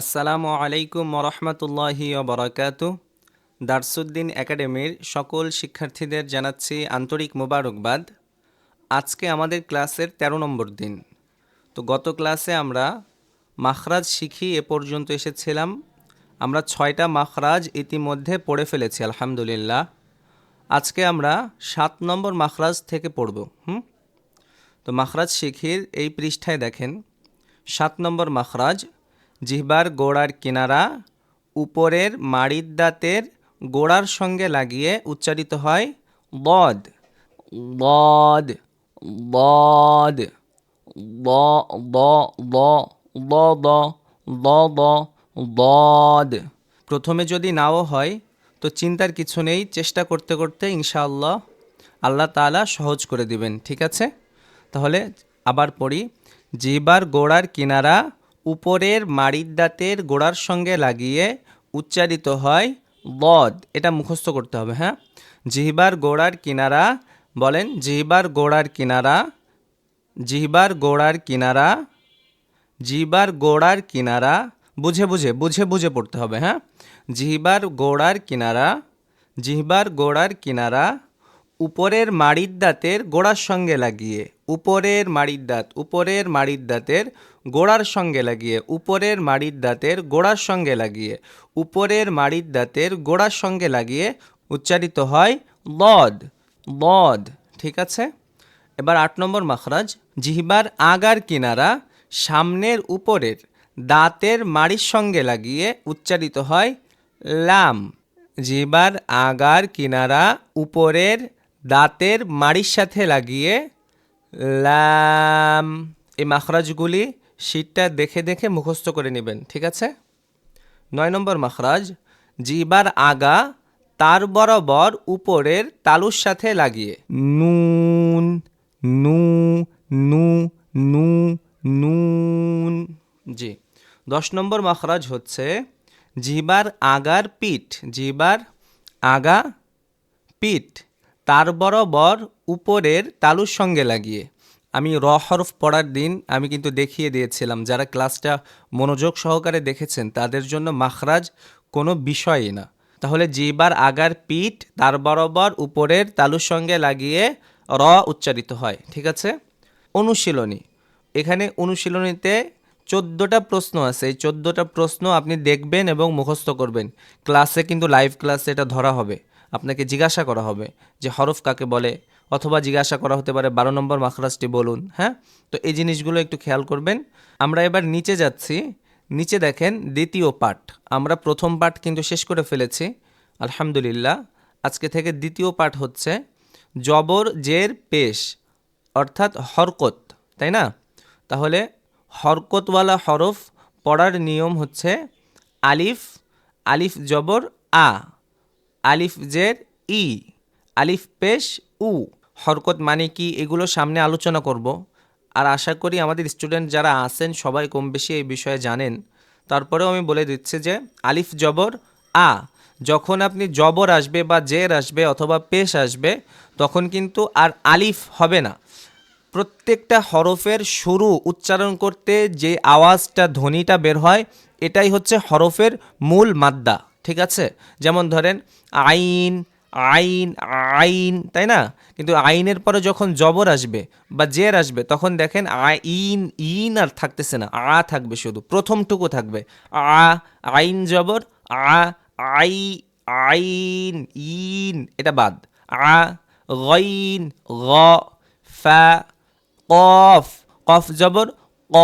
আসসালামু আলাইকুম ওরহমতুল্লাহি বরকাত। দারসুদ্দিন একাডেমির সকল শিক্ষার্থীদের জানাচ্ছি আন্তরিক মোবারকবাদ। আজকে আমাদের ক্লাসের ১৩ নম্বর দিন। তো গত ক্লাসে আমরা মাখরাজ শিখি, এ পর্যন্ত এসেছিলাম। আমরা ছয়টা মাখরাজ ইতিমধ্যে পড়ে ফেলেছি, আলহামদুলিল্লাহ। আজকে আমরা সাত নম্বর মাখরাজ থেকে পড়ব, হুম? তো মাখরাজ শিখির এই পৃষ্ঠায় দেখেন, সাত নম্বর মাখরাজ জিহবার গোড়ার কিনারা উপরের মাড়ির দাঁতের গোড়ার সঙ্গে লাগিয়ে উচ্চারিত হয় বদ। বদ বদ, ব ব ব ব ব ব ব, বদ। প্রথমে যদি নাও হয়, তো চিন্তার কিছু নেই, চেষ্টা করতে করতে ইনশাআল্লাহ আল্লাহ তাআলা সহজ করে দিবেন, ঠিক আছে? তাহলে আবার পড়ি জিবার গোড়ার কিনারা উপরের মাড়ির দাঁতের গোড়ার সঙ্গে লাগিয়ে উচ্চারিত হয় বদ এটা মুখস্থ করতে হবে হ্যাঁ? জিহবার গোড়ার কিনারা বলেন, জিহবার গোড়ার কিনারা, জিহবার গোড়ার কিনারা, জিহবার গোড়ার কিনারা, বুঝে বুঝে বুঝে বুঝে পড়তে হবে হ্যাঁ? জিহবার গোড়ার কিনারা, জিহবার গোড়ার কিনারা উপরের মাড়ির দাঁতের গোড়ার সঙ্গে লাগিয়ে, উপরের মাড়ির দাঁত, উপরের মাড়ির দাঁতের গোড়ার সঙ্গে লাগিয়ে, উপরের মাড়ির দাঁতের গোড়ার সঙ্গে লাগিয়ে, উপরের মাড়ির দাঁতের গোড়ার সঙ্গে লাগিয়ে উচ্চারিত হয় লদ লদ, ঠিক আছে? এবার আট নম্বর মাখরাজ, জিহবার আগার কিনারা সামনের উপরের দাঁতের মাড়ির সঙ্গে লাগিয়ে উচ্চারিত হয় লাম, জিহবার আগার কিনারা উপরের দাঁতের মাড়ির সাথে লাগিয়ে লাম, এই মাখরাজগুলি শীটটা দেখে দেখে মুখস্থ করে নেবেন, ঠিক আছে? নয় নম্বর মাখরাজ, জিবার আগা তার বরাবর উপরের তালুর সাথে লাগিয়ে নুন, নু নু নু, নুন। জি, দশ নম্বর মাখরাজ হচ্ছে জিবার আগার পিঠ, জিবার আগা পিঠ। তার বরাবর উপরের তালুর সঙ্গে লাগিয়ে। আমি র হরফ পড়ার দিন আমি কিন্তু দেখিয়ে দিয়েছিলাম। যারা ক্লাসটা মনোযোগ সহকারে দেখেছেন, তাদের জন্য মাখরাজ কোনো বিষয়ই না। তাহলে জিবার আগার পিঠ তার বরাবর উপরের তালুর সঙ্গে লাগিয়ে র উচ্চারিত হয়, ঠিক আছে? অনুশীলনী। এখানে অনুশীলনীতে চোদ্দোটা প্রশ্ন আছে। এই চোদ্দোটা প্রশ্ন আপনি দেখবেন এবং মুখস্থ করবেন। ক্লাসে কিন্তু লাইভ ক্লাসে এটা ধরা হবে। আপনাকে জিজ্ঞাসা করা হবে যে হরফ কাকে বলে, অথবা জিজ্ঞাসা করা হতে পারে বারো নম্বর মাখরাজটি বলুন হ্যাঁ? তো এই জিনিসগুলো একটু খেয়াল করবেন। আমরা এবার নিচে যাচ্ছি। নিচে দেখেন দ্বিতীয় পাঠ। আমরা প্রথম পাঠ কিন্তু শেষ করে ফেলেছি, আলহামদুলিল্লাহ। আজকে থেকে দ্বিতীয় পাঠ হচ্ছে জবর, জের, পেশ, অর্থাৎ হরকত, তাই না? তাহলে হরকতওয়ালা হরফ পড়ার নিয়ম হচ্ছে আলিফ আলিফ জবর, আ। আলিফ জের ই, আলিফ পেশ উ। হরকত মানে কি এগুলো সামনে আলোচনা করব। আর আশা করি আমাদের স্টুডেন্ট যারা আছেন সবাই কম বেশি এই বিষয়ে জানেন। তারপরেও আমি বলে দিচ্ছি যে আলিফ জবর আ, যখন আপনি জবর আসবে বা জের আসবে অথবা পেশ আসবে, তখন কিন্তু আর আলিফ হবে না। প্রত্যেকটা হরফের শুরু উচ্চারণ করতে যে আওয়াজটা ধ্বনিটা বের হয়, এটাই হচ্ছে হরফের মূল মাদ্দা। ঠিক আছে? যেমন ধরেন, আইন আইন আইন, তাই না? কিন্তু আইনের পরে যখন জবর আসবে বা জের আসবে, তখন দেখেন আইন ইন আর থাকতেছে না। আ থাকবে শুধু। প্রথমটুকু থাকবে। আ, আইন জবর, আ, আই, আইন, ইন, এটা বাদ। আ, গইন, গ, ফা, কফ। কফ জবর, ক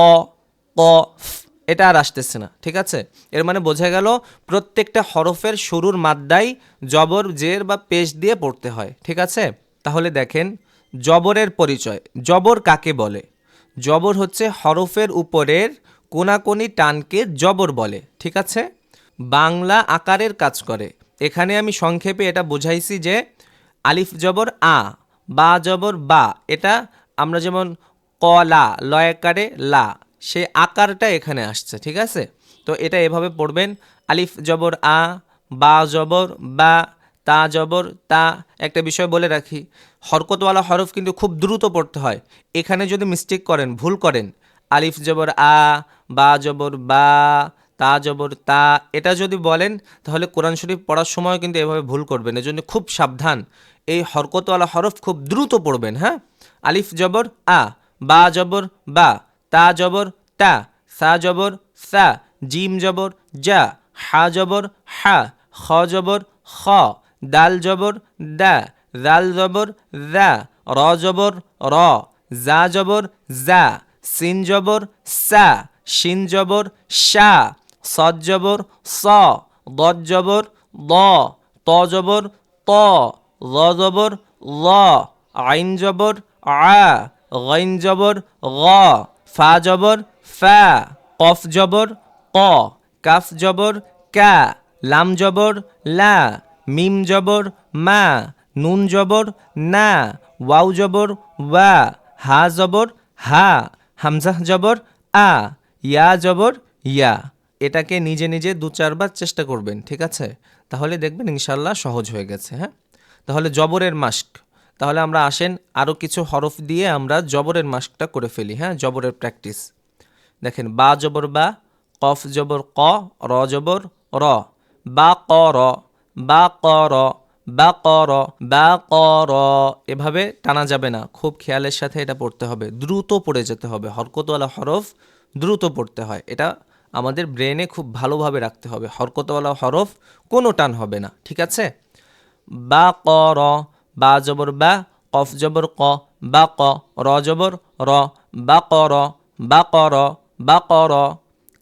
কফ এটা আর আসতেছে না, ঠিক আছে? এর মানে বোঝা গেল প্রত্যেকটা হরফের শুরুর মাদ্দাই জবর, জের বা পেশ দিয়ে পড়তে হয়, ঠিক আছে? তাহলে দেখেন, জবরের পরিচয়, জবর কাকে বলে? জবর হচ্ছে হরফের উপরের কোনাকুনি টানকে জবর বলে, ঠিক আছে? বাংলা আকারের কাজ করে। এখানে আমি সংক্ষেপে এটা বুঝাইছি যে আলিফ জবর আ, বা জবর বা, এটা আমরা যেমন কলা লয়কারে লা সেই আকারটা এখানে আসছে, ঠিক আছে? তো এটা এভাবে পড়বেন, আলিফ জবর, আ, বা জবর, বা, তা জবর, তা, একটা বিষয় বলে রাখি, হরকতওয়ালা হরফ কিন্তু খুব দ্রুত পড়তে হয়, এখানে যদি মিস্টেক করেন, ভুল করেন, আলিফ জবর, আ, বা জবর, বা, তা জবর, তা, এটা যদি বলেন, তাহলে কোরআন শরীফ পড়ার সময় কিন্তু এভাবে ভুল করবেন, এজন্য খুব সাবধান, এই হরকতওয়ালা হরফ খুব দ্রুত পড়বেন হ্যাঁ? আলিফ জবর, আ, বা জবর, বা তা জবর, তা, সা জবর, সা, জিম জবর যা হা জবর, হা, খ জবর, খ, দাল জবর, দা জাল জবর, দা, র জবর, র, জা জবর, জা, সিন জবর, সা শিন জবর, সা, সদ জবর, স, দদ জবর, দ, ত জবর, ত, ল জবর, ল, আইন জবর, আ, গাইন জবর, গ ফা জবর, ফা, কফ জবর, ক, কাফ জবর, কা, লাম জবর, লা, মিম জবর, মা, নুন জবর, না ওয়াউ জবর, ওয়া, হা জবর, হা হামজাহ জবর, আ, ইয়া জবর, ইয়া। এটাকে নিজে নিজে দু চারবার চেষ্টা করবেন, ঠিক আছে? তাহলে দেখবেন ইনশাল্লাহ সহজ হয়ে গেছে হ্যাঁ? তাহলে জবরের মাস্ক। তাহলে আমরা আসেন আরও কিছু হরফ দিয়ে আমরা জবরের মাস্কটা করে ফেলি হ্যাঁ জবরের প্র্যাকটিস। দেখেন, বা জবর বা, কফ জবর ক, র জবর র, বা ক র, বা ক র, বা ক র, বা ক র, এভাবে টানা যাবে না, খুব খেয়ালের সাথে এটা পড়তে হবে। দ্রুত পড়ে যেতে হবে, হরকতওয়ালা হরফ দ্রুত পড়তে হয়, এটা আমাদের ব্রেনে খুব ভালোভাবে রাখতে হবে, হরকতওয়ালা হরফ কোনো টান হবে না, ঠিক আছে? বা ক র বা জবর বা, কফ জবর ক, বা ক, র জবর র, বা ক র, বা ক র, বা ক র।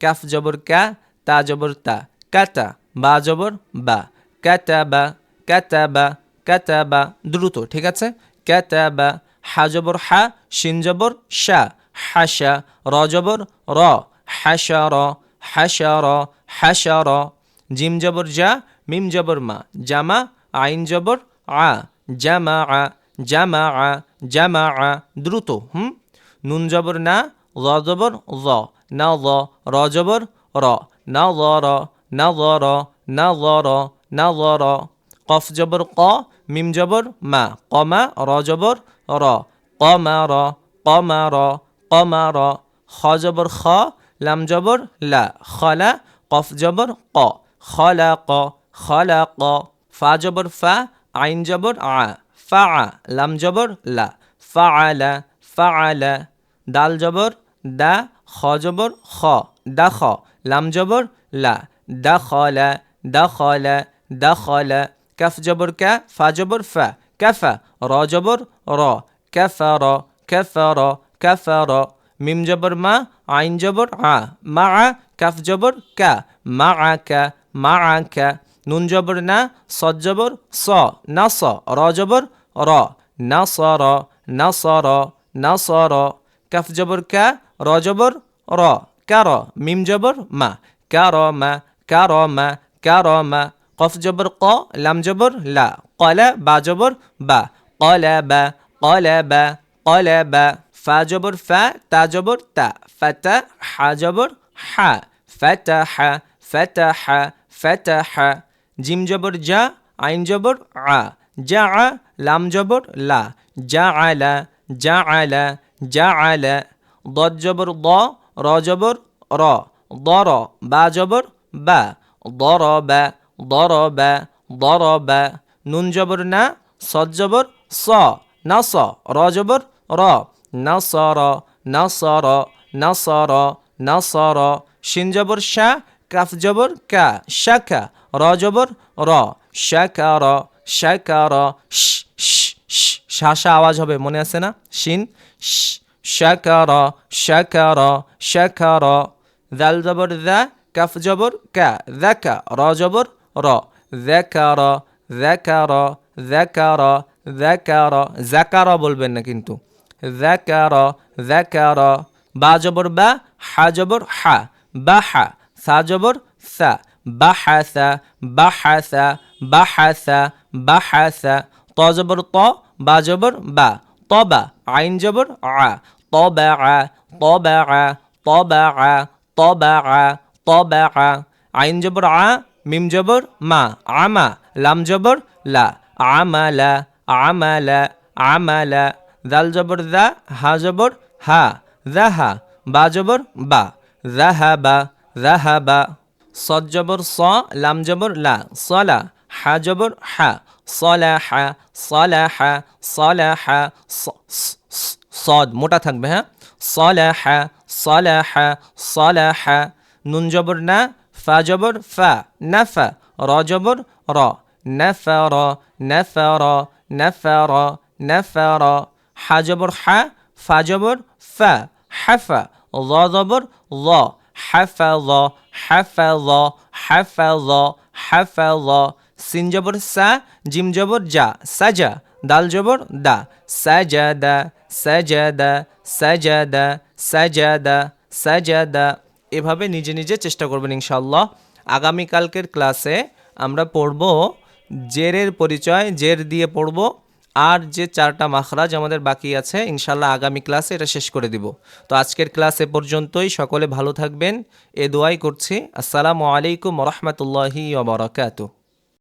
কাফ জবর কা, তা জবর তা। কাতা, বা জবর বা। কাতা বা কাতা বা কাতা বা। দ্রুত, ঠিক আছে? কাতা বা, হা জবর হা, শিন জবর শা। হাসা র জবর র। হাসা র হাসা র হাসা র। জিম জবর যা, মিম জবর মা। জামা, আইন জবর আ। জামা আ জামা আ জামা আ দ্রুত, হুম? নুন জবর না, ল জবর ল, না ল, র জবর র, না ল, র, না ল, র, না ল, র, না ল, র। কফ জবর ক, মিম জবর মা কমা র জবর র। কমা র কমা র কমা র। খ জবর খ, লাম জবর লা খলা কফ জবর ক। খলা ক খলা ক। ফা জবর ফা আইন জবর, আ, ফা, লাম জবর, লা ফা আলা ফা আলা দাল জবর, দা, খ জবর, খ দা খ লাম জবর, লা দা খলা দা খলা দা খলা কাফ জবর, কা, ফা জবর, ফা, কাফা, র জবর, র কাফা র কাফা র কাফা র মিম জবর, মা, আইন জবর, আ, মা, কাফ জবর, কা, মা কা মা, কা নুন জবর না সদ জবর স না স র জবর র না স র না স র না স র কাফ জবর কা র জবর র, কার মিম জবর মা, কার মা কার মা কার, মা কফ জবর ক লাম জবর লা, কলা বা জবর বা, কলা বা কলা বা কলা, বা ফা জবর ফা তা জবর তা, ফাতা হা জবর হা, ফাতা হা ফাতা হা ফাতা, হা জিম জবর যা আইন জবর আ। যা আ, লাম জবর লা। যা আলা যা আলা যা আলা দত জবর দ, র জবর র। দ র, বা জবর বা। দর বা দর বা দর বা। নুন জবর না, সদ জবর স। না স, র জবর র। না স র, না স র, না স র, না স র। শিন জবর শাহ কাফ জবর, কা শাখা র জবর, র শাখা র শাখা র শাসা আওয়াজ হবে, মনে আছে না? শিন শাখা র শাখা র শাখা র দাল জবর দা কাফ জবর, কা দেখা র জবর, র দেখা র দেখা র দেখা র দেখা র জাকার বলবেন না কিন্তু। জাকার জাকার বা জবর, বা, হা জবর, হা, বা, হা। সা জবর, সা। বাহাসা বাহাসা বাহাসা বাহাসা ত জবর ত, বা জবর বা। তবা আইন জবর আ। তবা আ তবা আ তবা আ তবা আ তবা আ। আইন জবর আ, মিম জবর মা। আমা লাম জবর লা। আমালা আমালা আমালা দাল জবর দা হা জবর হা। দাহা বা জবর বা। দাহা বা দাহা বা সদ জবর স লাম জবর লা সলা হা জবর হা সলা হা সলা হা সলা হা সদ মোটা থাকবে হ্যাঁ সলা হা সলা হা সলা হা নুন জবর না ফা জবর ফা নাফা র জবর র نفر نفر نفر نفر হা জবর হা ফা জবর ফা হাফা ল জবর ল হাফাজ হাফাজ হাফাজ হাফাজ সিন জবর সা, জিম জবর যা সাজা। দাল জবর দা, সাজাদা সাজাদা সাজাদা সাজাদা সাজাদা। এভাবে নিজে নিজে চেষ্টা করবেন ইনশাল্লাহ আগামীকালকের ক্লাসে আমরা পড়ব জেরের পরিচয়, জের দিয়ে পড়ব আর যে চারটা মাখরাজ আমাদের বাকি আছে ইনশাল্লাহ আগামী ক্লাসে এটা শেষ করে দিব। তো আজকের ক্লাস এ পর্যন্তই, সকলে ভালো থাকবেন। এ দোয়াই করছি। আসসালামু আলাইকুম রহমতুল্লাহি ওবরাকাতু